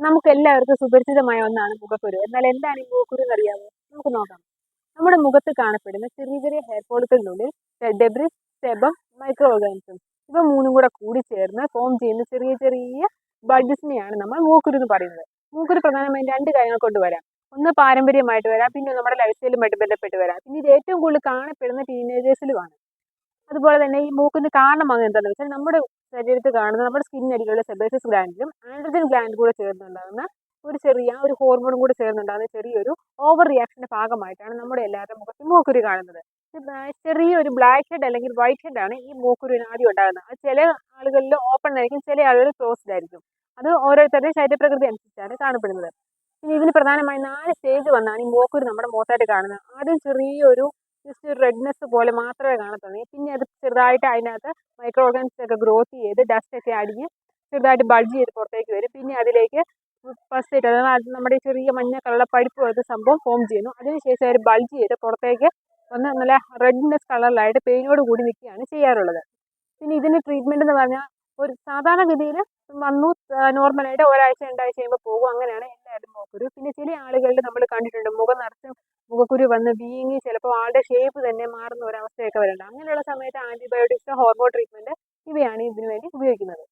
നമുക്ക് എല്ലാവർക്കും സുപരിചിതമായ ഒന്നാണ് മുഖക്കുരു. എന്നാൽ എന്താണ് ഈ മുഖക്കുരു എന്നറിയാമോ? നമുക്ക് നോക്കാം. നമ്മുടെ മുഖത്ത് കാണപ്പെടുന്ന ചെറിയ ചെറിയ ഹെയർ ഫോളുകളിനുള്ളിൽ ഡെബ്രിസ് സെബം മൈക്രോ ഓർഗാനിസം ഇവ മൂന്നും കൂടെ കൂടി ചേർന്ന് ഫോം ചെയ്യുന്ന ചെറിയ ചെറിയ ബഡ്ജസിനെയാണ് നമ്മൾ മൂക്കുരു എന്ന് പറയുന്നത്. മൂക്കുരു പ്രധാനമായും രണ്ട് കാര്യങ്ങൾ കൊണ്ട് വരാം. ഒന്ന് പാരമ്പര്യമായിട്ട് വരാം പിന്നെ നമ്മുടെ ലൈഫ് സ്റ്റൈലുമായിട്ട് ബന്ധപ്പെട്ട് വരാം. പിന്നെ ഇത് ഏറ്റവും കൂടുതൽ കാണപ്പെടുന്ന ടീനേജേഴ്സിലുമാണ് അതുപോലെ തന്നെ ഈ മൂക്കിന് കാരണം അങ്ങനെ എന്താണെന്ന് വെച്ചാൽ നമ്മുടെ ശരീരത്തിൽ കാണുന്ന നമ്മുടെ സ്കിന്നടിയിലുള്ള സെബേസസ് ഗ്ലാൻഡിലും ആൻഡ്രജൻ ഗ്ലാൻഡ് കൂടെ ചേർന്നുണ്ടാകുന്ന ഒരു ചെറിയ ഒരു ഹോർമോണും കൂടെ ചേർന്നുണ്ടാകുന്ന ചെറിയൊരു ഓവർ റിയാക്ഷന്റെ ഭാഗമായിട്ടാണ് നമ്മുടെ എല്ലാവരുടെ മുഖത്ത് മൂക്കുരു കാണുന്നത്. ചെറിയൊരു ബ്ലാക്ക് ഹെഡ് അല്ലെങ്കിൽ വൈറ്റ് ഹെഡ് ആണ് ഈ മൂക്കുരുവിന് ആദ്യം ഉണ്ടാകുന്നത്. അത് ചില ആളുകളിൽ ഓപ്പൺ ആയിരിക്കും ചില ആളുകളിൽ ക്ലോസ്ഡ് ആയിരിക്കും. അത് ഓരോരുത്തരുടെയും ശരീരപ്രകൃതി അനുസരിച്ചാണ് കാണപ്പെടുന്നത്. പിന്നെ ഇതിന് പ്രധാനമായും നാല് സ്റ്റേജ് വന്നാണ് ഈ മൂക്കുരു നമ്മുടെ മുഖത്തായിട്ട് കാണുന്നത്. ആദ്യം ചെറിയൊരു ജസ്റ്റ് ഒരു റെഡ്നെസ് പോലെ മാത്രമേ കാണത്തുള്ളൂ. പിന്നെ അത് ചെറുതായിട്ട് അതിനകത്ത് മൈക്രോ ഓർഗാനിക്സ് ഒക്കെ ഗ്രോത്ത് ചെയ്ത് ഡസ്റ്റ് ഒക്കെ അടിഞ്ഞ് ചെറുതായിട്ട് ബൾജ് ചെയ്ത് പുറത്തേക്ക് വരും. പിന്നെ അതിലേക്ക് ഫസ്റ്റ് അതായത് നമ്മുടെ ചെറിയ മഞ്ഞ കളറുള്ള പഴുപ്പ് പോലത്തെ സംഭവം ഫോം ചെയ്യുന്നു. അതിനുശേഷം അവർ ബൾജ് ചെയ്ത് പുറത്തേക്ക് ഒന്ന് നല്ല റെഡ്നെസ് കളറിലായിട്ട് പെയിനോട് കൂടി നിൽക്കുകയാണ് ചെയ്യാറുള്ളത്. പിന്നെ ഇതിന് ട്രീറ്റ്മെന്റ് എന്ന് പറഞ്ഞാൽ ഒരു സാധാരണ സാധാരണഗതിയിൽ വന്നു നോർമലായിട്ട് ഒരാഴ്ച രണ്ടാഴ്ച കഴിയുമ്പോൾ പോകും. അങ്ങനെയാണ് എല്ലാവരും നോക്കരുത് പിന്നെ ചില ആളുകളുടെ നമ്മൾ കണ്ടിട്ടുണ്ട് മുഖം നിറച്ച് മുഖക്കുരു വന്ന് വീങ്ങി ചിലപ്പോൾ ആളുടെ ഷേപ്പ് തന്നെ മാറുന്ന ഒരവസ്ഥയൊക്കെ വരുന്നുണ്ട് അങ്ങനെയുള്ള സമയത്ത് ആന്റിബയോട്ടിക്സ് ഹോർമോൺ ട്രീറ്റ്മെന്റ് ഇവയാണ് ഇതിനു വേണ്ടി ഉപയോഗിക്കുന്നത്.